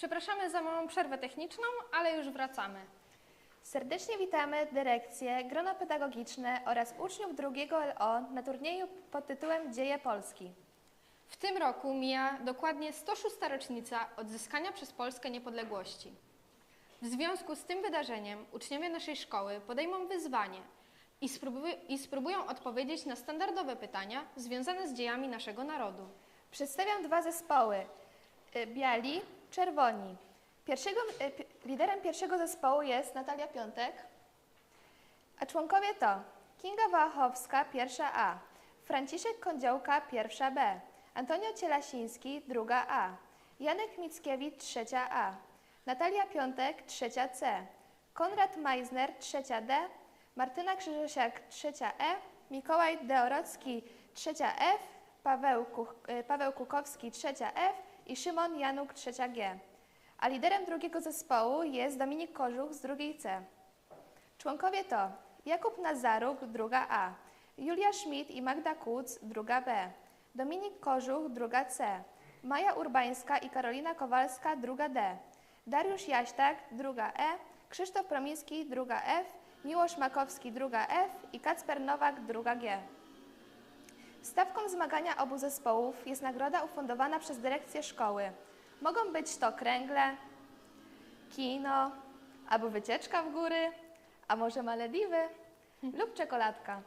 Przepraszamy za małą przerwę techniczną, ale już wracamy. Serdecznie witamy dyrekcję, grono pedagogiczne oraz uczniów drugiego LO na turnieju pod tytułem Dzieje Polski. W tym roku mija dokładnie 106. rocznica odzyskania przez Polskę niepodległości. W związku z tym wydarzeniem uczniowie naszej szkoły podejmą wyzwanie i, spróbuj- i spróbują odpowiedzieć na standardowe pytania związane z dziejami naszego narodu. Przedstawiam dwa zespoły, y, biali, czerwoni. Pierwszego, pi- liderem pierwszego zespołu jest Natalia Piątek, a członkowie to Kinga Wałachowska, pierwsza A, Franciszek Kądziołka, pierwsza B, Antonio Cielasiński, druga A, Janek Mickiewicz, trzecia A, Natalia Piątek, trzecia C, Konrad Meisner, trzecia D, Martyna Krzyżosiak, trzecia E, Mikołaj Deorocki, trzecia F, Paweł, Kuch, y, Paweł Kukowski, trzecia F i Szymon Januk, trzecia G. A liderem drugiego zespołu jest Dominik Kożuch z drugiej C. Członkowie to Jakub Nazaruk, druga A, Julia Schmidt i Magda Kuc, druga B, Dominik Kożuch, druga C, Maja Urbańska i Karolina Kowalska, druga D, Dariusz Jaśtak, druga E, Krzysztof Promiński, druga F, Miłosz Makowski, druga F i Kacper Nowak, druga G. Stawką zmagania obu zespołów jest nagroda ufundowana przez dyrekcję szkoły. Mogą być to kręgle, kino, albo wycieczka w góry, a może Malediwy lub czekoladka.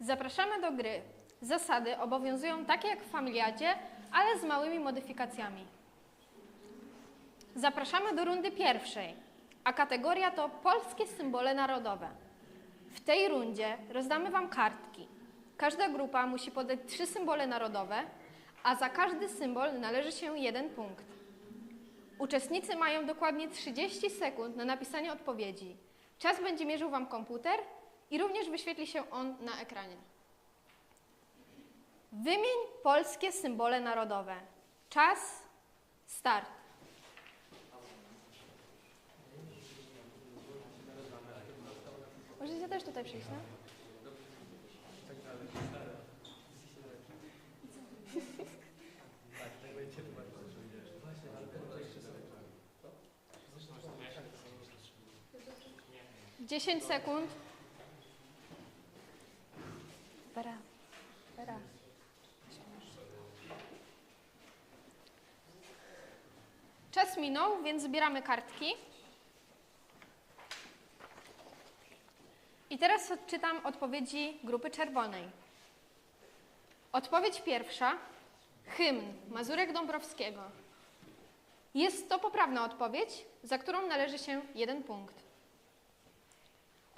Zapraszamy do gry. Zasady obowiązują takie jak w familiadzie, ale z małymi modyfikacjami. Zapraszamy do rundy pierwszej, a kategoria to polskie symbole narodowe. W tej rundzie rozdamy Wam kartki. Każda grupa musi podać trzy symbole narodowe, a za każdy symbol należy się jeden punkt. Uczestnicy mają dokładnie 30 sekund na napisanie odpowiedzi. Czas będzie mierzył Wam komputer i również wyświetli się on na ekranie. Wymień polskie symbole narodowe. Czas, start. Możecie też tutaj przyjść, no? Dziesięć sekund. Para, para. Czas minął, więc zbieramy kartki. I teraz odczytam odpowiedzi grupy czerwonej. Odpowiedź pierwsza. Hymn Mazurek Dąbrowskiego. Jest to poprawna odpowiedź, za którą należy się jeden punkt.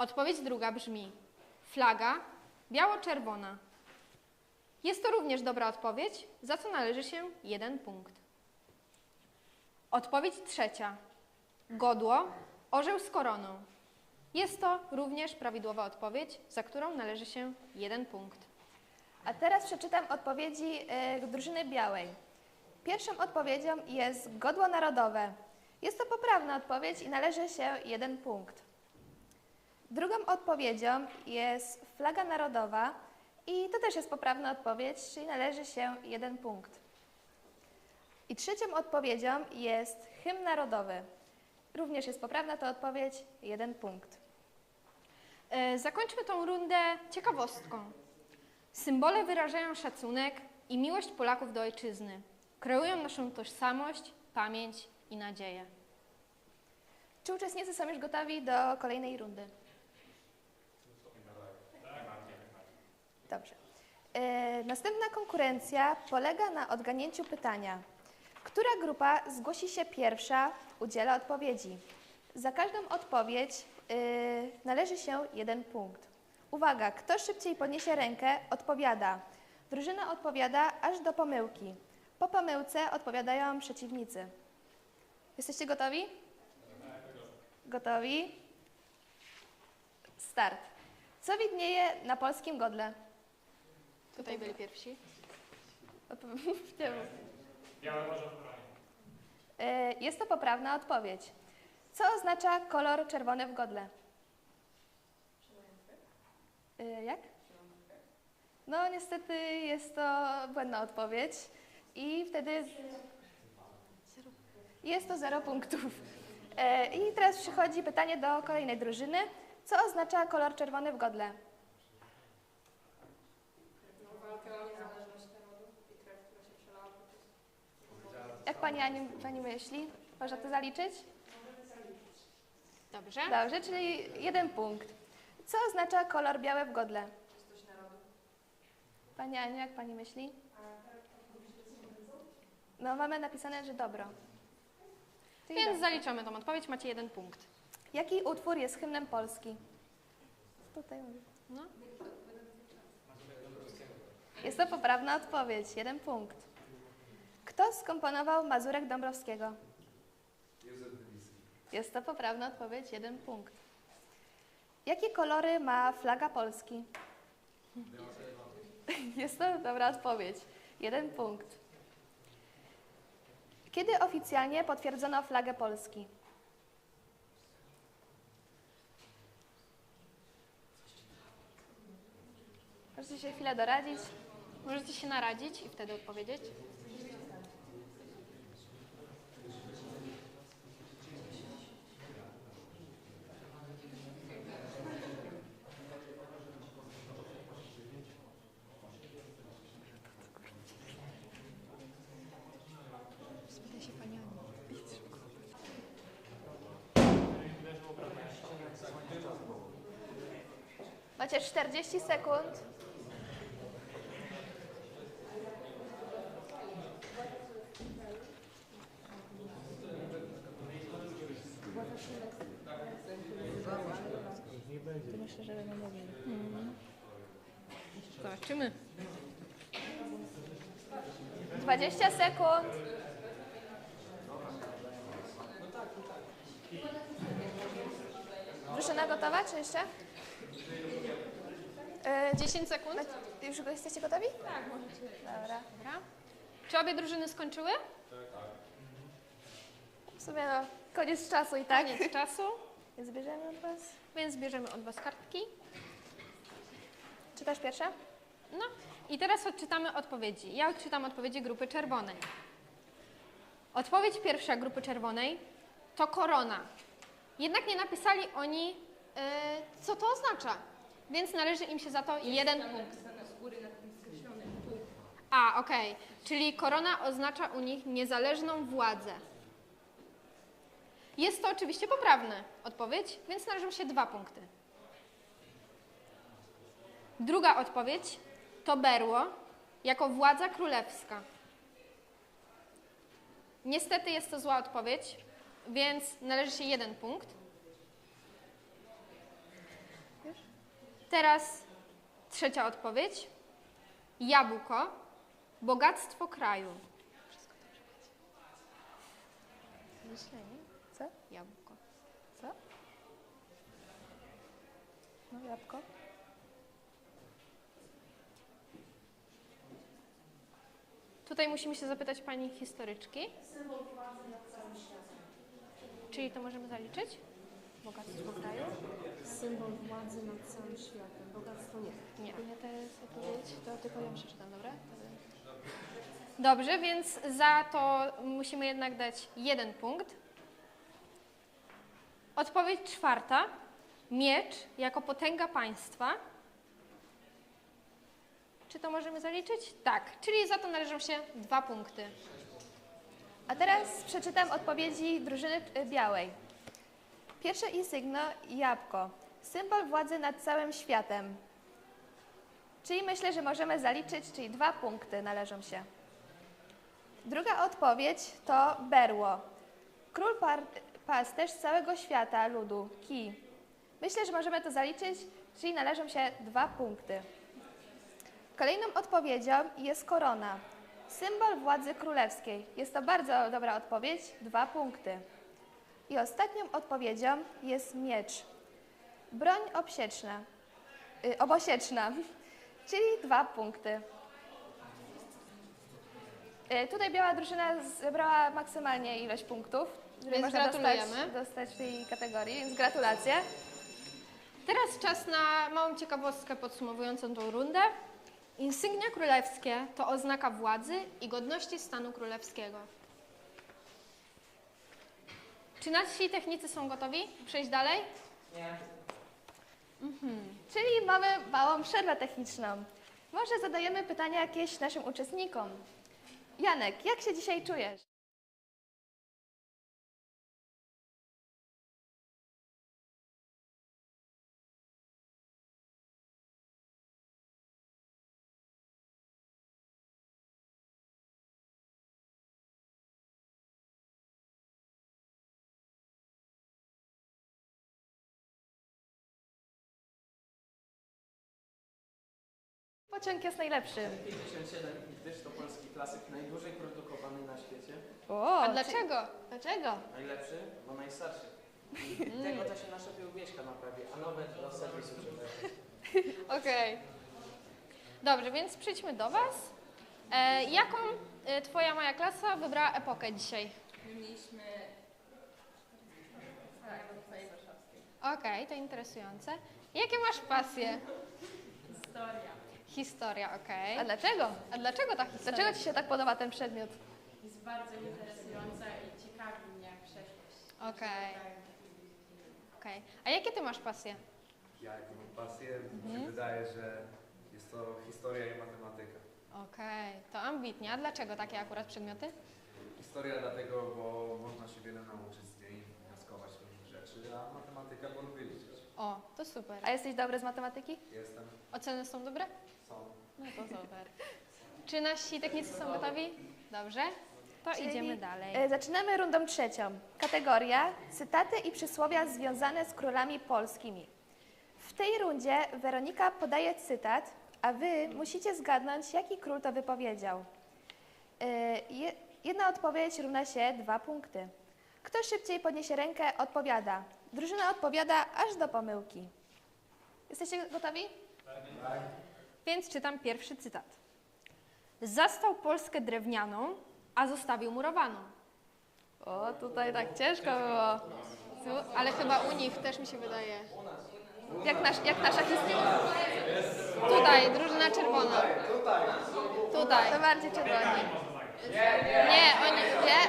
Odpowiedź druga brzmi: flaga biało-czerwona. Jest to również dobra odpowiedź, za co należy się jeden punkt. Odpowiedź trzecia. Godło, orzeł z koroną. Jest to również prawidłowa odpowiedź, za którą należy się jeden punkt. A teraz przeczytam odpowiedzi y, drużyny białej. Pierwszą odpowiedzią jest godło narodowe. Jest to poprawna odpowiedź i należy się jeden punkt. Drugą odpowiedzią jest flaga narodowa i to też jest poprawna odpowiedź, czyli należy się jeden punkt. I trzecią odpowiedzią jest hymn narodowy. Również jest poprawna to odpowiedź, jeden punkt. E, Zakończmy tą rundę ciekawostką. Symbole wyrażają szacunek i miłość Polaków do ojczyzny. Kreują naszą tożsamość, pamięć i nadzieję. Czy uczestnicy są już gotowi do kolejnej rundy? Dobrze. E, następna konkurencja polega na odganięciu pytania. Która grupa zgłosi się pierwsza, udziela odpowiedzi? Za każdą odpowiedź e, należy się jeden punkt. Uwaga, kto szybciej podniesie rękę, odpowiada. Drużyna odpowiada aż do pomyłki. Po pomyłce odpowiadają przeciwnicy. Jesteście gotowi? Gotowi? Start. Co widnieje na polskim godle? Tutaj byli pierwsi. Odp- w tył. E, Jest to poprawna odpowiedź. Co oznacza kolor czerwony w godle? E, Jak? No niestety jest to błędna odpowiedź i wtedy Jest to 0 punktów. E, I teraz przychodzi pytanie do kolejnej drużyny. Co oznacza kolor czerwony w godle? Pani, Ani, pani myśli? Można to zaliczyć? Dobrze. Dobrze, czyli jeden punkt. Co oznacza kolor biały w godle? Pani Aniu, jak pani myśli? No mamy napisane, że dobro. Czyli Więc dobro. zaliczamy tą odpowiedź, macie jeden punkt. Jaki utwór jest hymnem Polski? Tutaj. No. Jest to poprawna odpowiedź, jeden punkt. Kto skomponował Mazurek Dąbrowskiego? Jest to poprawna odpowiedź, jeden punkt. Jakie kolory ma flaga Polski? Jest to dobra odpowiedź, jeden punkt. Kiedy oficjalnie potwierdzono flagę Polski? Możecie się chwilę doradzić. Możecie się naradzić i wtedy odpowiedzieć. 40 sekund. Myślę, że będą mówili. Zobaczymy. 20 sekund. Drużyna gotowa, czy jeszcze? Yy, 10 sekund. już jesteście gotowi? Tak, możecie. Dobra. Dobra. Czy obie drużyny skończyły? W sumie no, koniec czasu i tak. Koniec czasu. Więc bierzemy od Was. Więc bierzemy od Was kartki. Czytasz pierwsze? No i teraz odczytamy odpowiedzi. Ja odczytam odpowiedzi grupy czerwonej. Odpowiedź pierwsza grupy czerwonej to korona. Jednak nie napisali oni, e, co to oznacza. Więc należy im się za to jeden punkt. A, okej. Czyli korona oznacza u nich niezależną władzę. Jest to oczywiście poprawna odpowiedź, więc należą się dwa punkty. Druga odpowiedź to berło jako władza królewska. Niestety jest to zła odpowiedź, więc należy się jeden punkt. Teraz trzecia odpowiedź. Jabłko, bogactwo kraju. Myślenie. Co? Jabłko. Co? No, jabłko. Tutaj musimy się zapytać pani historyczki. Czyli to możemy zaliczyć? Bogactwo kraju? Symbol władzy nad całym światem. Bogactwo nie. Nie. Nie, to jest odpowiedź, to tylko ją przeczytam, dobra? Dobrze, więc za to musimy jednak dać jeden punkt. Odpowiedź czwarta. Miecz jako potęga państwa. Czy to możemy zaliczyć? Tak, czyli za to należą się dwa punkty. A teraz przeczytam odpowiedzi drużyny y, białej. Pierwsze insygno jabłko. Symbol władzy nad całym światem. Czyli myślę, że możemy zaliczyć, czyli dwa punkty należą się. Druga odpowiedź to berło. Król par, pasterz całego świata, ludu, kij. Myślę, że możemy to zaliczyć, czyli należą się dwa punkty. Kolejną odpowiedzią jest korona. Symbol władzy królewskiej. Jest to bardzo dobra odpowiedź, dwa punkty. I ostatnią odpowiedzią jest miecz. Broń obsieczna, y, obosieczna, czyli dwa punkty. Y, tutaj biała drużyna zebrała maksymalnie ilość punktów, żeby Więc można dostać, gratulujemy. dostać w tej kategorii, więc gratulacje. Teraz czas na małą ciekawostkę podsumowującą tą rundę. Insygnia królewskie to oznaka władzy i godności stanu królewskiego. Czy nasi technicy są gotowi? Przejść dalej? Czyli mamy małą przerwę techniczną. Może zadajemy pytania jakieś naszym uczestnikom. Janek, jak się dzisiaj czujesz? Pociąg jest najlepszy. 57 i też to polski klasyk, najdłużej produkowany na świecie. O, A dlaczego? Dlaczego? Najlepszy, bo najstarszy. I tego to się nasza Wieśka naprawi, a nowe do serwisu się Okej. Dobrze, więc przejdźmy do Was. E, jaką e, Twoja moja klasa wybrała epokę dzisiaj? My mieliśmy tak, Twojej warszawskiej. Okej, to interesujące. Jakie masz pasje? Historia. Historia, okej. A dlaczego? A dlaczego ta historia? Dlaczego Ci się tak podoba ten przedmiot? Jest bardzo interesująca i ciekawi mnie jak przeszłość. Okej. Okej. A jakie Ty masz pasje? Ja jaką mam pasję, mi się wydaje, że jest to historia i matematyka. Okej, to ambitnie. A dlaczego takie akurat przedmioty? Historia dlatego, bo można się wiele nauczyć z niej, wnioskować różne rzeczy, a matematyka bo lubię liczyć. O, to super. A jesteś dobry z matematyki? Jestem, Oceny są dobre? są. No to super. Czy nasi technicy są gotowi? Dobrze. To Czyli, idziemy dalej. e, Zaczynamy rundą trzecią. Kategoria cytaty i przysłowia związane z królami polskimi. W tej rundzie Weronika podaje cytat, a wy musicie zgadnąć, jaki król to wypowiedział. E, je- Jedna odpowiedź równa się dwa punkty. Kto szybciej podniesie rękę, odpowiada. Drużyna odpowiada aż do pomyłki. Jesteście gotowi? Więc czytam pierwszy cytat. Zastał Polskę drewnianą, a zostawił murowaną. O, tutaj tak ciężko było. Ale chyba u nich też mi się wydaje. Jak, nasz, jak nasza historia. Tutaj, drużyna czerwona. Tutaj. To bardziej czerwoni. Nie, oni, nie.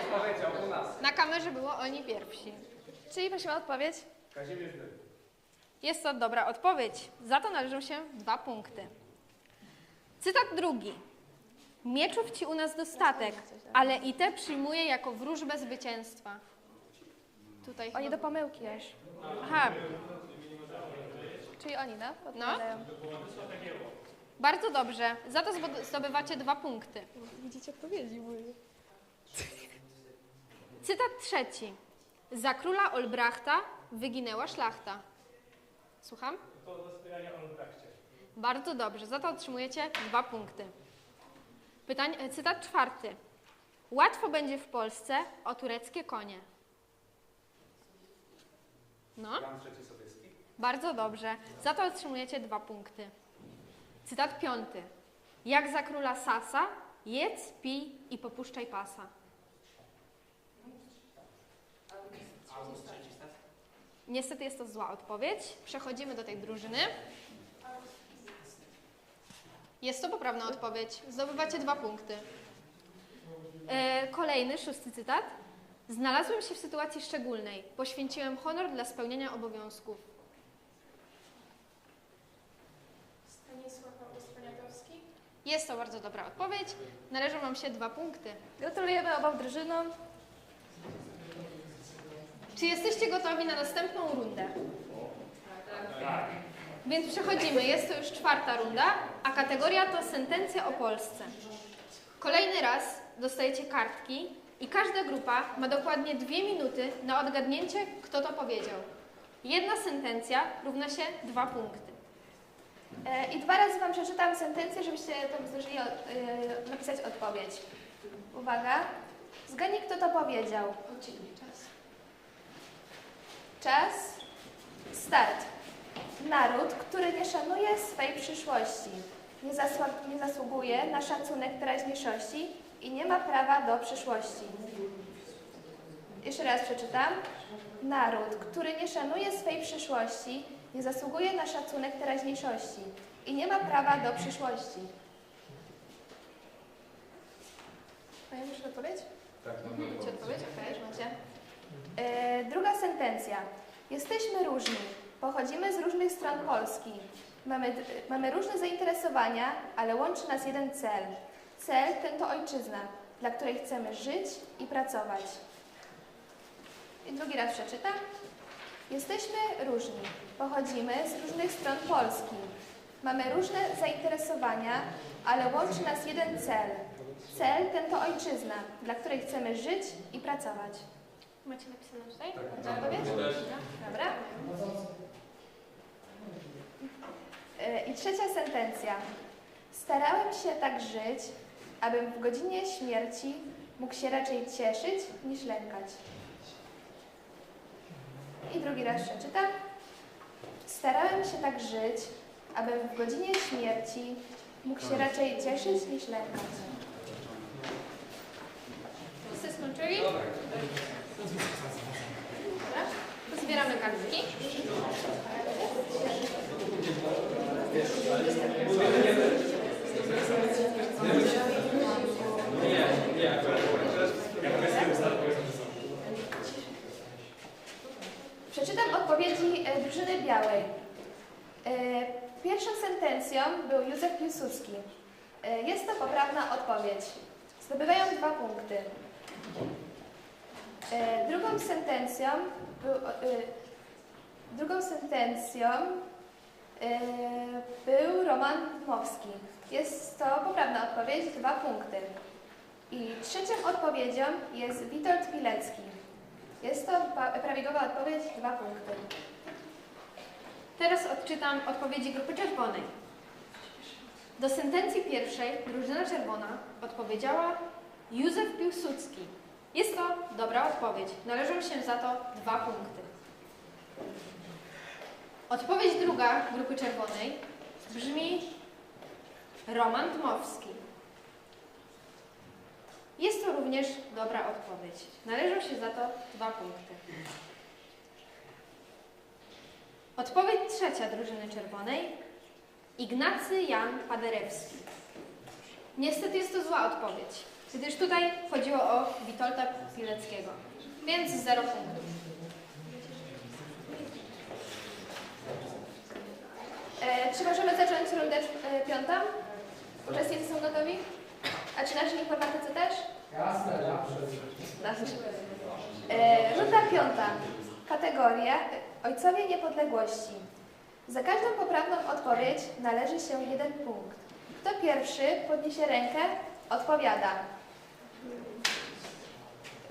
Na kamerze było oni pierwsi. Czyli prosimy o odpowiedź. Jest to dobra odpowiedź. Za to należą się dwa punkty. Cytat drugi. Mieczów ci u nas dostatek, ale i te przyjmuję jako wróżbę zwycięstwa. Tutaj Oni do pomyłki aż. Aha, Czyli oni, no? Odpowiadają. bardzo dobrze. Za to zdobywacie dwa punkty. Widzicie odpowiedzi moje. Cytat trzeci. Za króla Olbrachta wyginęła szlachta. Słucham? Bardzo dobrze, za to otrzymujecie dwa punkty. Pytań, e, cytat czwarty. Łatwo będzie w Polsce o tureckie konie. No, Jan III Sobieski. bardzo dobrze, za to otrzymujecie dwa punkty. Cytat piąty. Jak za króla Sasa, jedz, pij i popuszczaj pasa. Niestety jest to zła odpowiedź. Przechodzimy do tej drużyny. Jest to poprawna odpowiedź. Zdobywacie dwa punkty. E, kolejny, szósty cytat. Znalazłem się w sytuacji szczególnej. Poświęciłem honor dla spełnienia obowiązków. Stanisław. Jest to bardzo dobra odpowiedź. Należą Wam się dwa punkty. Gratulujemy obom drużynom. Czy jesteście gotowi na następną rundę? Tak. Więc przechodzimy. Jest to już czwarta runda, a kategoria to sentencja o Polsce. Kolejny raz dostajecie kartki i każda grupa ma dokładnie dwie minuty na odgadnięcie, kto to powiedział. Jedna sentencja równa się dwa punkty. E, I dwa razy Wam przeczytam sentencję, żebyście tam zdążyli e, napisać odpowiedź. Uwaga. Zgadnij, kto to powiedział. Czas. Start. Naród, który nie szanuje swej przyszłości, nie, nie zasługuje na szacunek teraźniejszości i nie ma prawa do przyszłości. Jeszcze raz przeczytam. Naród, który nie szanuje swej przyszłości, nie zasługuje na szacunek teraźniejszości i nie ma prawa do przyszłości. Macie odpowiedź? Tak, mam Macie odpowiedź? Okej, już macie. E, sentencja. Jesteśmy różni, pochodzimy z różnych stron Polski. Mamy, mamy różne zainteresowania, ale łączy nas jeden cel. Cel ten to ojczyzna, dla której chcemy żyć i pracować. I drugi raz przeczytam. Jesteśmy różni, pochodzimy z różnych stron Polski. Mamy różne zainteresowania, ale łączy nas jeden cel. Cel ten to ojczyzna, dla której chcemy żyć i pracować. Macie napisane tutaj? Można odpowiedź? Dobra. E, I trzecia sentencja. Starałem się tak żyć, abym w godzinie śmierci mógł się raczej cieszyć niż lękać. I drugi raz przeczytam. Starałem się tak żyć, abym w godzinie śmierci mógł się raczej cieszyć niż lękać. Wszyscy skończyli? Dobra. To zbieramy kartki. Przeczytam odpowiedzi e, drużyny białej. E, Pierwszą sentencją był Józef Piłsudski. E, Jest to poprawna odpowiedź. Zdobywają dwa punkty. E, Drugą sentencją był, e, drugą sentencją e, był Roman Dmowski. Jest to poprawna odpowiedź, dwa punkty. I trzecią odpowiedzią jest Witold Pilecki. Jest to prawidłowa odpowiedź, dwa punkty. Teraz odczytam odpowiedzi grupy czerwonej. Do sentencji pierwszej drużyna czerwona odpowiedziała Józef Piłsudski. Jest to dobra odpowiedź. Należą się za to dwa punkty. Odpowiedź druga grupy czerwonej brzmi Roman Dmowski. Jest to również dobra odpowiedź. Należą się za to dwa punkty. Odpowiedź trzecia drużyny czerwonej. Ignacy Jan Paderewski. Niestety jest to zła odpowiedź, gdyż tutaj chodziło o Witolda Pileckiego, więc zero punktów. E, czy możemy zacząć rundę e, piątą? Uczestnicy są gotowi? A czy nasi informatycy też? Jasne, zawsze. E, runda piąta. Kategoria Ojcowie Niepodległości. Za każdą poprawną odpowiedź należy się jeden punkt. Kto pierwszy podniesie rękę, odpowiada.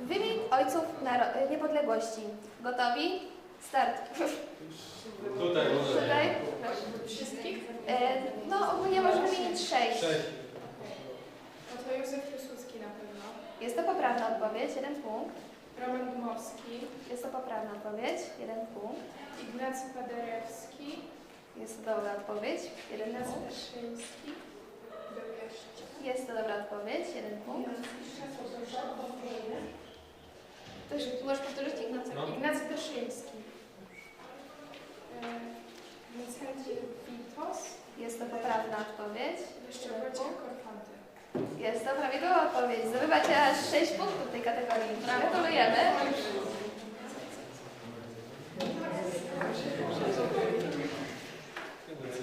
Wymień ojców naro- e, niepodległości. Gotowi? Start. Tutaj, Tutaj? Wszystkich? E, no, ogólnie możemy wymienić sześć. No to Józef Piłsudski na pewno. Jest to poprawna odpowiedź, jeden punkt. Roman Dmowski, Jest to poprawna odpowiedź, jeden punkt. Ignacy Paderewski, Jest to dobra odpowiedź, jeden Ignacy punkt. Jeszcze. Jest to dobra odpowiedź, jeden punkt. To już możesz powtórzyć Ignacy? No. Ignacy Wyszyński. E, Wincenty Witos. Jest to poprawna odpowiedź. Jeszcze Wojciech Korfanty. Jest to prawidłowa odpowiedź. Zdobywacie aż 6 punktów w tej kategorii. Gratulujemy.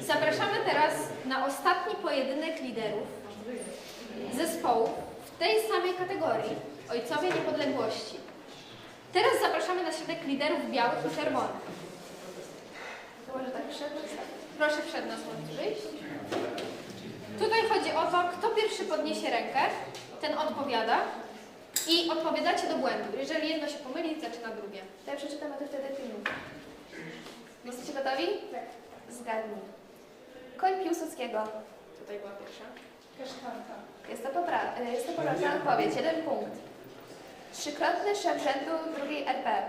Zapraszamy teraz na ostatni pojedynek liderów zespołów w tej samej kategorii Ojcowie Niepodległości. Teraz zapraszamy na środek liderów białych i czerwonych. To może tak przed. Proszę przed nas przyjść. Tutaj chodzi o to, kto pierwszy podniesie rękę, ten odpowiada i odpowiadacie do błędu. Jeżeli jedno się pomyli, zaczyna drugie. To ja przeczytam, a ty wtedy film. Jesteście gotowi? Tak. Zgadnij. Koń Piłsudskiego. Tutaj była pierwsza. Kasztanka. Jest to, popra- jest to poprawna odpowiedź, jeden punkt. Trzykrotny szef rzędu drugiej RP.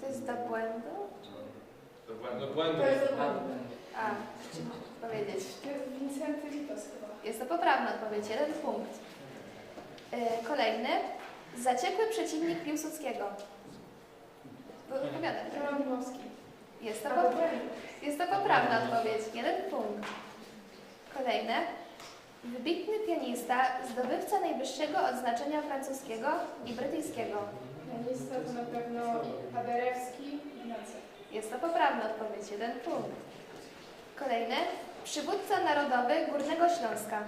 To jest do błędu? Do błędu. To jest dokładnie. A, chciałam powiedzieć. To jest Wincenty Witos chyba. Jest to poprawna odpowiedź, jeden punkt. Y, kolejny. Zaciekły przeciwnik Piłsudskiego. Roman Dmowski. Jest to, jest to poprawna odpowiedź, jeden punkt. Kolejne. Wybitny pianista, zdobywca najwyższego odznaczenia francuskiego i brytyjskiego. Pianista to na pewno Paderewski, Ignacy. Jest to poprawna odpowiedź, jeden punkt. Kolejne. Przywódca narodowy Górnego Śląska.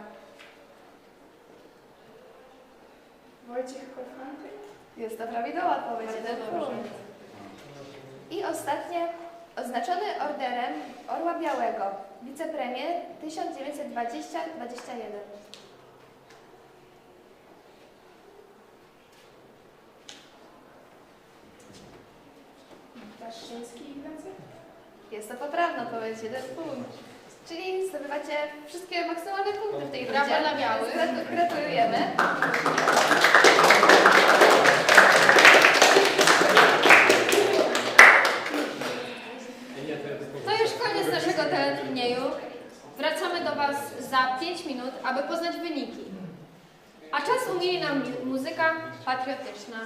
Wojciech Korfanty. Jest to prawidłowa odpowiedź, jeden punkt. I ostatnie. Oznaczony orderem Orła Białego. Wicepremier 1920-21. Daszyński, Ignacy. Jest to poprawna odpowiedź, jeden punkt. Czyli zdobywacie wszystkie maksymalne punkty w tej Brawa rundzie. dla białych. Gratu- Gratulujemy. To już koniec naszego teleturnieju. Wracamy do Was za 5 minut, aby poznać wyniki. A czas umieli nam mu- muzyka patriotyczna.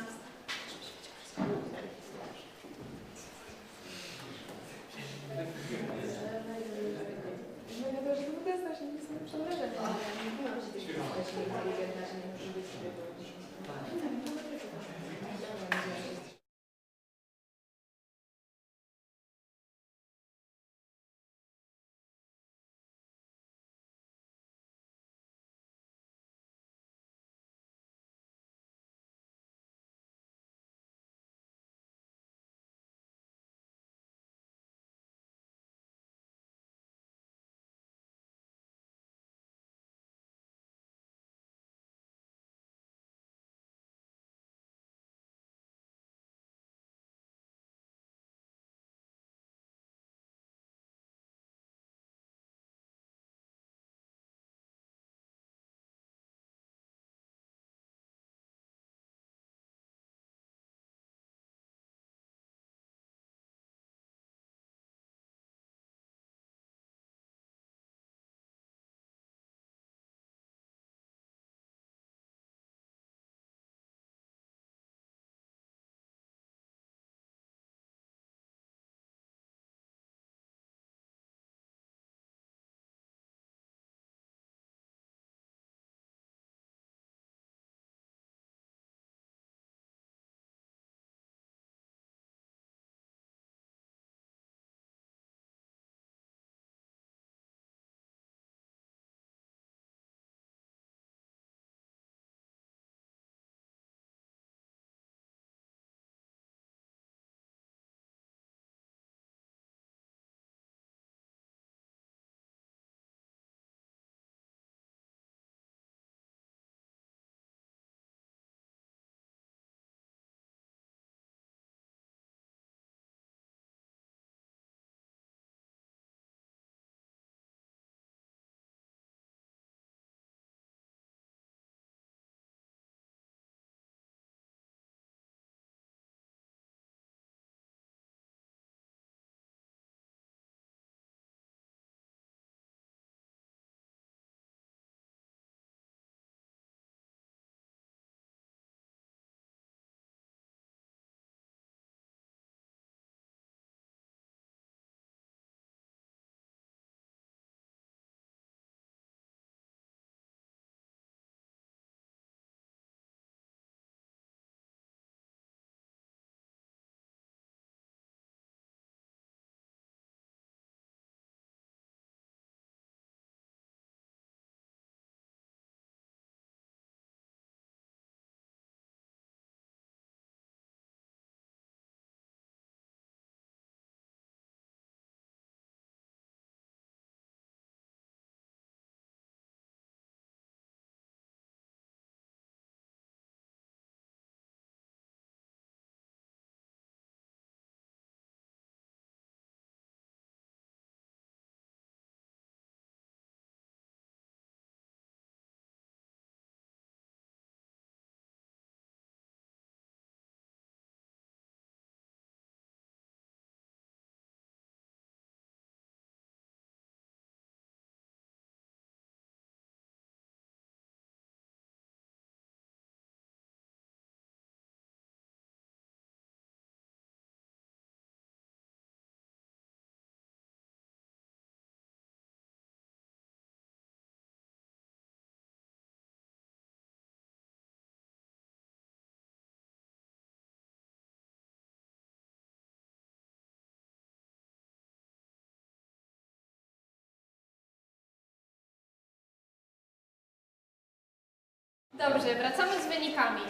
Dobrze, wracamy z wynikami.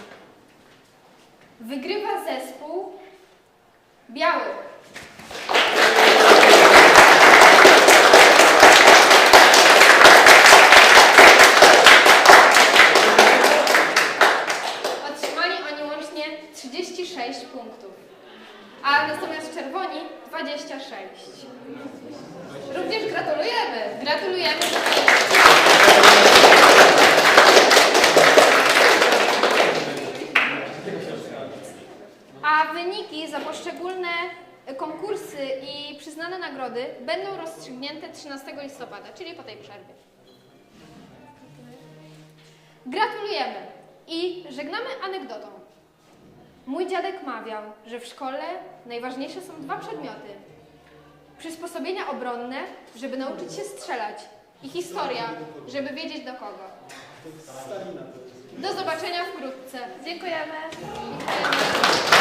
Wygrywa zespół biały. Otrzymali oni łącznie 36 punktów, a natomiast czerwoni 26. Również gratulujemy. Gratulujemy. A wyniki za poszczególne konkursy i przyznane nagrody będą rozstrzygnięte 13 listopada, czyli po tej przerwie. Gratulujemy i żegnamy anegdotą. Mój dziadek mawiał, że w szkole najważniejsze są dwa przedmioty. Przysposobienia obronne, żeby nauczyć się strzelać i historia, żeby wiedzieć do kogo. Do zobaczenia wkrótce. Dziękujemy. Dziękujemy.